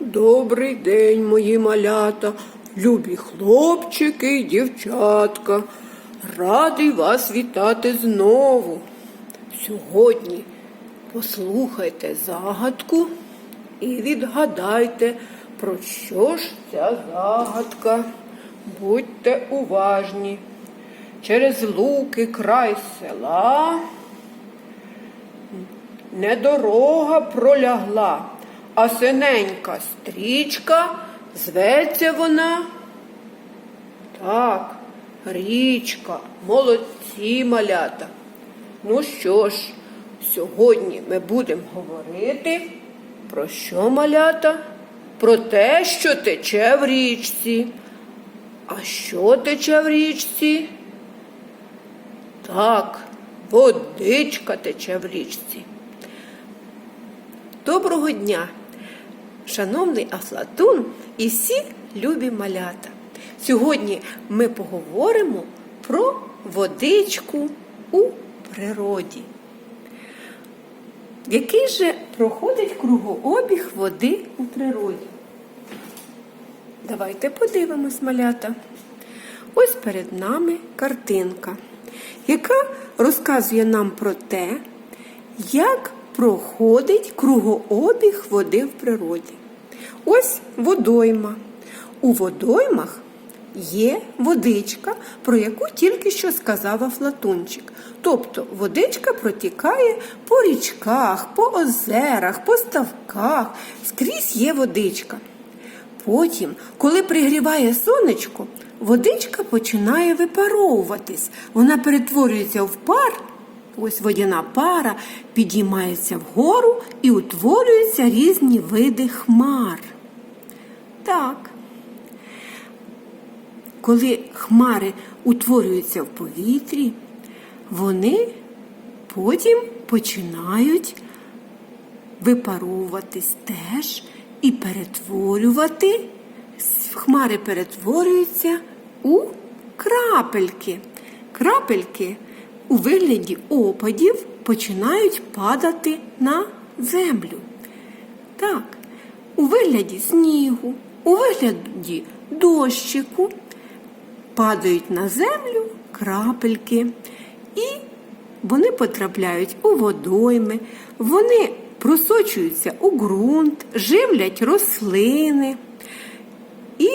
Добрий день, мої малята, любі хлопчики й дівчатка. Радий вас вітати знову. Сьогодні послухайте загадку і відгадайте, про що ж ця загадка. Будьте уважні. Через луки край села не дорога пролягла, а синенька стрічка, зветься вона. Так, річка, молодці малята. Ну що ж, сьогодні ми будемо говорити про що малята? Про те, що тече в річці. А що тече в річці? Так, водичка тече в річці. Доброго дня, шановний Афлатун і всі любі малята. Сьогодні ми поговоримо про водичку у природі. Який же проходить кругообіг води у природі? Давайте подивимось, малята. Ось перед нами картинка, яка розказує нам про те, як проходить кругообіг води в природі. Ось водойма. У водоймах є водичка, про яку тільки що сказав Афлатунчик. Тобто водичка протікає по річках, по озерах, по ставках, скрізь є водичка. Потім, коли пригріває сонечко, водичка починає випаровуватись. Вона перетворюється в пар. Ось водяна пара підіймається вгору і утворюються різні види хмар. Так. Коли хмари утворюються в повітрі, вони потім починають випаровуватись теж і перетворювати. Хмари перетворюються у крапельки. Крапельки у вигляді опадів починають падати на землю. Так, у вигляді снігу, у вигляді дощику падають на землю крапельки, і вони потрапляють у водойми, вони просочуються у ґрунт, живлять рослини. І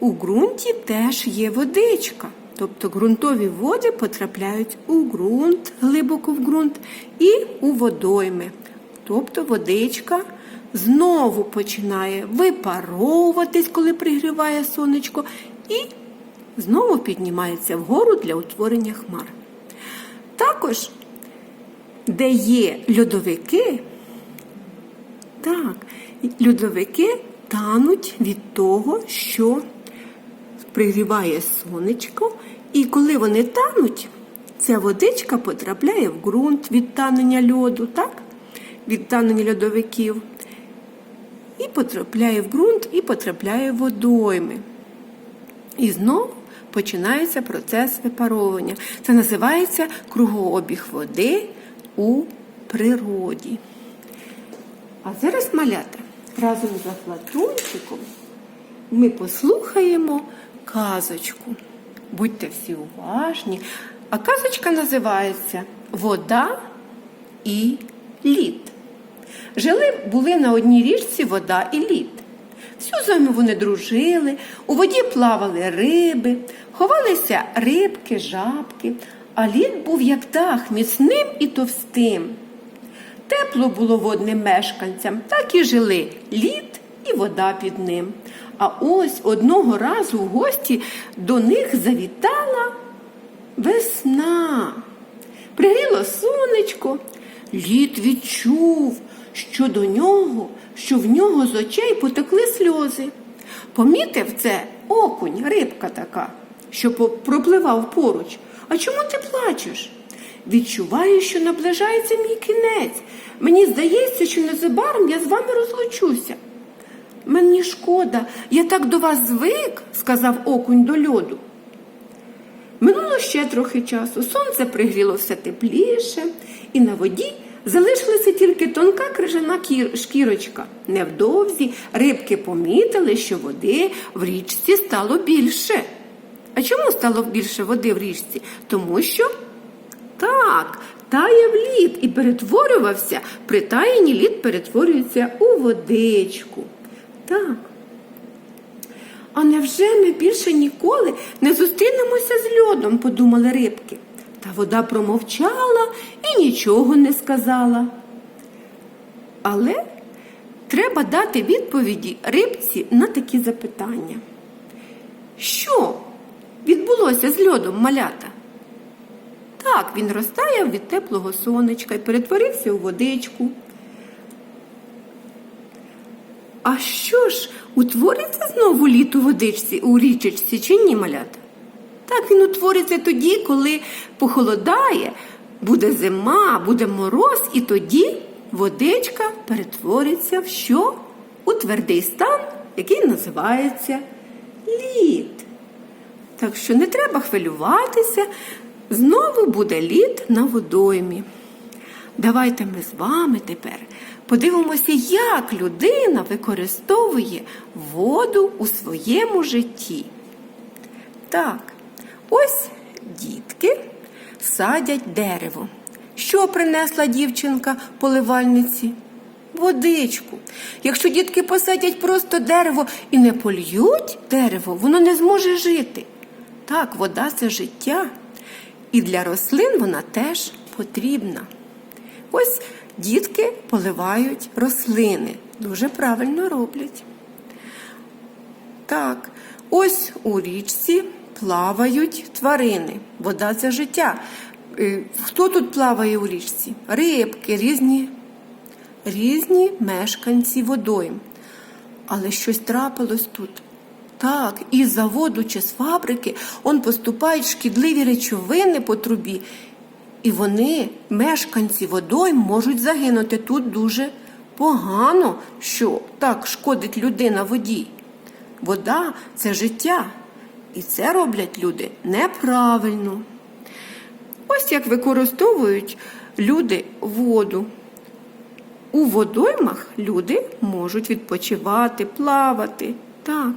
у ґрунті теж є водичка. Тобто ґрунтові води потрапляють у ґрунт, глибоко в ґрунт, і у водойми. Тобто водичка знову починає випаровуватись, коли пригріває сонечко, і знову піднімається вгору для утворення хмар. Також, де є льодовики, так, льодовики тануть від того, що пригріває сонечко, і коли вони тануть, ця водичка потрапляє в ґрунт від танення льоду, так? від танення льодовиків. І потрапляє в ґрунт, і потрапляє в водойми. І знову починається процес випаровування. Це називається кругообіг води у природі. А зараз малята разом з Афлатунчиком ми послухаємо казочку. Будьте всі уважні. А казочка називається Вода і лід. Жили були на одній річці вода і лід. Всю зиму вони дружили, у воді плавали риби, ховалися рибки, жабки, а лід був як дах, міцним і товстим. Тепло було водним мешканцям, так і жили лід і вода під ним. А ось одного разу в гості до них завітала весна. Пригріло сонечко, лід відчув, що до нього, що в нього з очей потекли сльози. Помітив це окунь, рибка така, що пропливав поруч. А чому ти плачеш? Відчуваю, що наближається мій кінець. Мені здається, що незабаром я з вами розлучуся. Мені шкода, я так до вас звик, сказав окунь до льоду. Минуло ще трохи часу, сонце пригріло все тепліше, і на воді Залишилася тільки тонка крижана шкірочка. Невдовзі рибки помітили, що води в річці стало більше. А чому стало більше води в річці? Тому що так, таяв лід і перетворювався, при таянні лід перетворюється у водичку. Так. А невже ми більше ніколи не зустрінемося з льодом, подумали рибки. Та вода промовчала і нічого не сказала. Але треба дати відповіді рибці на такі запитання. Що відбулося з льодом малята? Так, він розтаяв від теплого сонечка і перетворився у водичку. А що ж, утвориться знову лід у водичці у річечці чи ні, малята? Так він утвориться тоді, коли похолодає, буде зима, буде мороз, і тоді водичка перетвориться в що? У твердий стан, який називається лід. Так що не треба хвилюватися, знову буде лід на водоймі. Давайте ми з вами тепер подивимося, як людина використовує воду у своєму житті. Так, ось дітки садять дерево. Що принесла дівчинка поливальниці? Водичку. Якщо дітки посадять просто дерево і не польють дерево, воно не зможе жити. Так, вода це життя. І для рослин вона теж потрібна. Ось дітки поливають рослини. Дуже правильно роблять. Так, ось у річці плавають тварини. Вода це життя. Е, Хто тут плаває у річці? Рибки, різні, різні мешканці водойм. Але щось трапилось тут. Так, із заводу чи з фабрики он поступають шкідливі речовини по трубі, і вони, мешканці водойм, можуть загинути тут дуже погано, що так шкодить людина воді. Вода це життя, і це роблять люди неправильно. Ось як використовують люди воду. У водоймах люди можуть відпочивати, плавати. Так.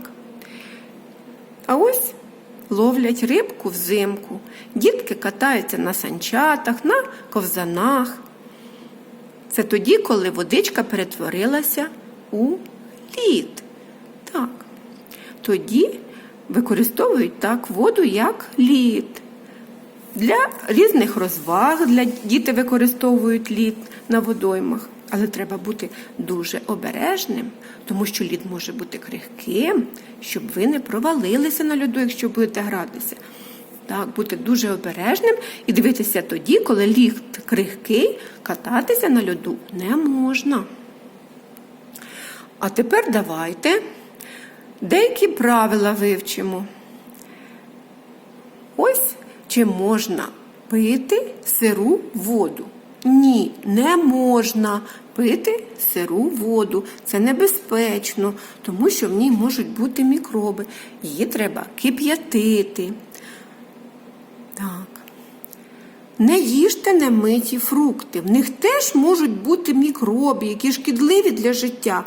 А ось ловлять рибку взимку. Дітки катаються на санчатах, на ковзанах. Це тоді, коли водичка перетворилася у лід. Так. Тоді використовують так воду як лід. Для різних розваг для діти використовують лід на водоймах. Але треба бути дуже обережним, тому що лід може бути крихким, щоб ви не провалилися на льоду, якщо будете гратися. Так, бути дуже обережним і дивитися тоді, коли лід крихкий, кататися на льоду не можна. А тепер давайте деякі правила вивчимо. Ось чи можна пити сиру воду? Ні, не можна пити сиру воду. Це небезпечно, тому що в ній можуть бути мікроби. Її треба кип'ятити. Так. Не їжте немиті фрукти. В них теж можуть бути мікроби, які шкідливі для життя.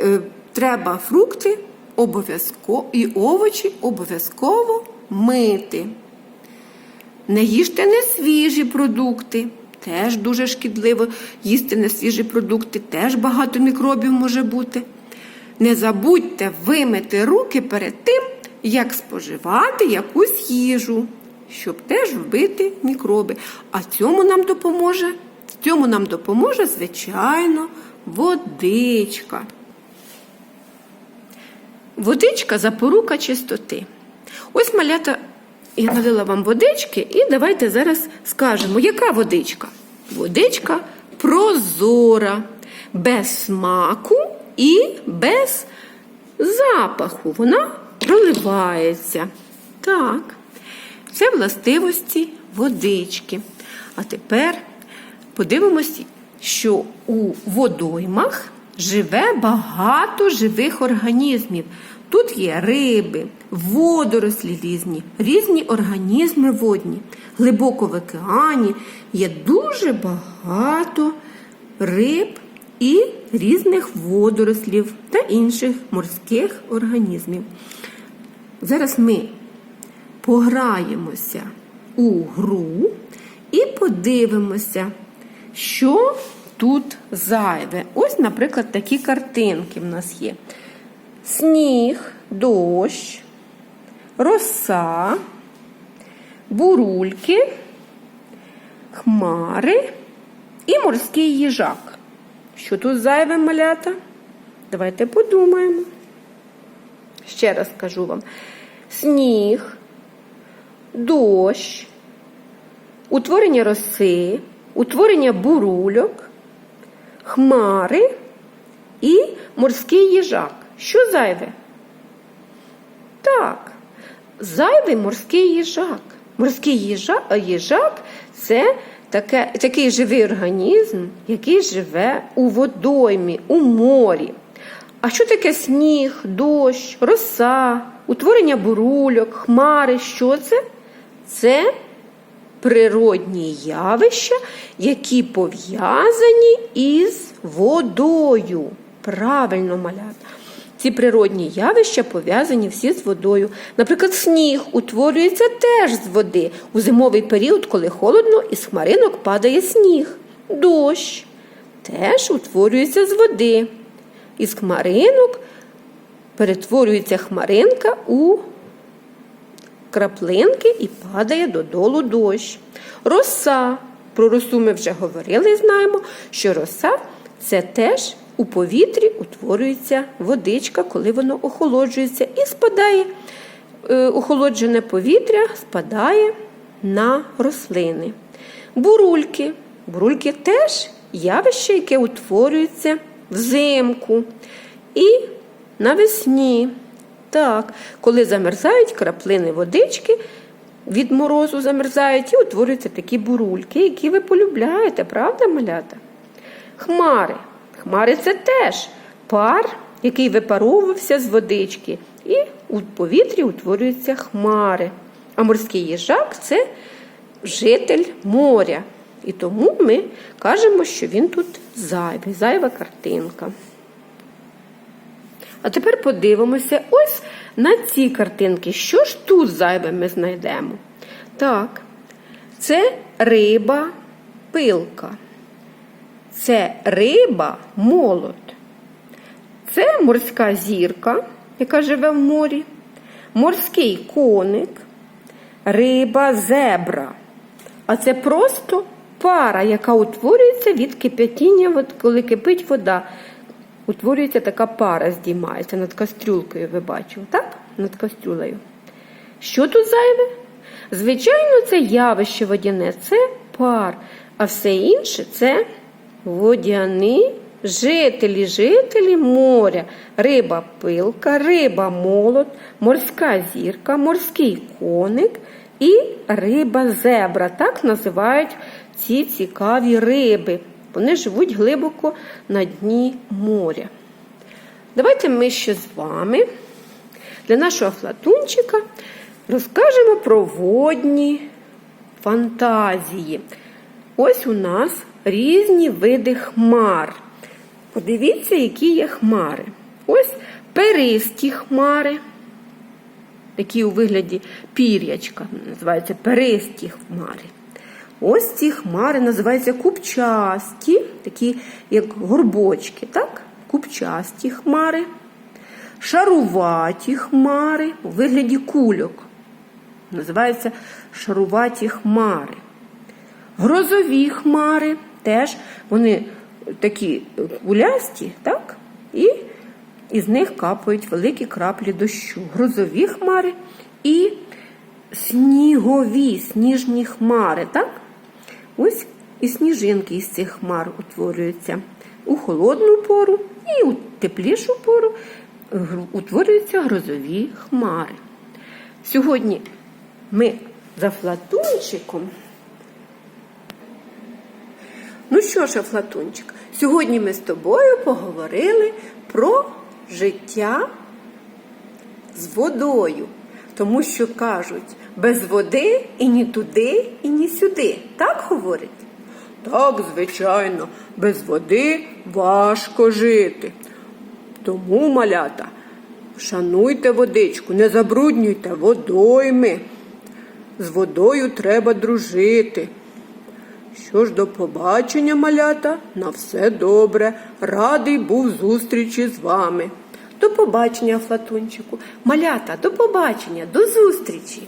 Е, Треба фрукти обов'язково і овочі обов'язково мити. Не їжте несвіжі продукти. Теж дуже шкідливо їсти несвіжі продукти, теж багато мікробів може бути. Не забудьте вимити руки перед тим, як споживати якусь їжу, щоб теж вбити мікроби. А цьому нам допоможе, цьому нам допоможе, звичайно, водичка. Водичка запорука чистоти. Ось малята, я налила вам водички, і давайте зараз скажемо, яка водичка? Водичка прозора, без смаку і без запаху. Вона проливається. Так, це властивості водички. А тепер подивимося, що у водоймах живе багато живих організмів. Тут є риби, водорослі різні, різні організми водні. Глибоко в океані є дуже багато риб і різних водорослів та інших морських організмів. Зараз ми пограємося у гру і подивимося, що тут зайве. Ось, наприклад, такі картинки в нас є: сніг, дощ, роса, бурульки, хмари і морський їжак. Що тут зайве малята? Давайте подумаємо. Ще раз скажу вам: сніг, дощ, утворення роси, утворення бурульок, хмари і морський їжак. Що зайве? Так, зайвий морський їжак. Морський їжак, їжак це таке, такий живий організм, який живе у водоймі, у морі. А що таке сніг, дощ, роса, утворення бурульок, хмари? Що це? Це природні явища, які пов'язані із водою. Правильно малята. Ці природні явища пов'язані всі з водою. Наприклад, сніг утворюється теж з води у зимовий період, коли холодно, із хмаринок падає сніг. Дощ теж утворюється з води. Із хмаринок перетворюється хмаринка у краплинки і падає додолу дощ. Роса. Про росу ми вже говорили і знаємо, що роса це теж у повітрі утворюється водичка, коли воно охолоджується, і спадає е, охолоджене повітря спадає на рослини. Бурульки. Бурульки теж явище, яке утворюється взимку і навесні. Так, коли замерзають краплини водички, від морозу замерзають і утворюються такі бурульки, які ви полюбляєте, правда, малята? Хмари. Хмари це теж пар, який випаровувався з водички, і у повітрі утворюються хмари. А морський їжак це житель моря. І тому ми кажемо, що він тут зайвий, зайва картинка. А тепер подивимося ось на ці картинки. Що ж тут зайве ми знайдемо? Так, це риба пилка. Це риба молот. Це морська зірка, яка живе в морі, морський коник, риба зебра. А це просто пара, яка утворюється від кип'ятіння, коли кипить вода. Утворюється така пара, здіймається над кастрюлькою, ви бачили, так? Над кастрюлею. Що тут зайве? Звичайно, це явище водяне, це пар, а все інше це водяні жителі, жителі моря, риба пилка, риба молот, морська зірка, морський коник і риба зебра. Так називають ці цікаві риби. Вони живуть глибоко на дні моря. Давайте ми ще з вами для нашого флатунчика розкажемо про водні фантазії. Ось у нас різні види хмар. Подивіться, які є хмари. Ось перисті хмари, такі у вигляді пір'ячка, називаються перисті хмари. Ось ці хмари називаються купчасті, такі як горбочки, так? Купчасті хмари, шаруваті хмари у вигляді кульок. Називаються шаруваті хмари. Грозові хмари теж вони такі кулясті, так? І із них капають великі краплі дощу. Грозові хмари і снігові, сніжні хмари, так? Ось і сніжинки із цих хмар утворюються у холодну пору і у теплішу пору утворюються грозові хмари. Сьогодні ми за флатунчиком Ну що ж, Афлатунчик, сьогодні ми з тобою поговорили про життя з водою. Тому що кажуть, без води і ні туди, і ні сюди. Так говорять? Так, звичайно, без води важко жити. Тому, малята, шануйте водичку, не забруднюйте водойми. З водою треба дружити. Що ж до побачення, малята, на все добре. Радий був зустрічі з вами. До побачення, Флатунчику. Малята, до побачення, до зустрічі.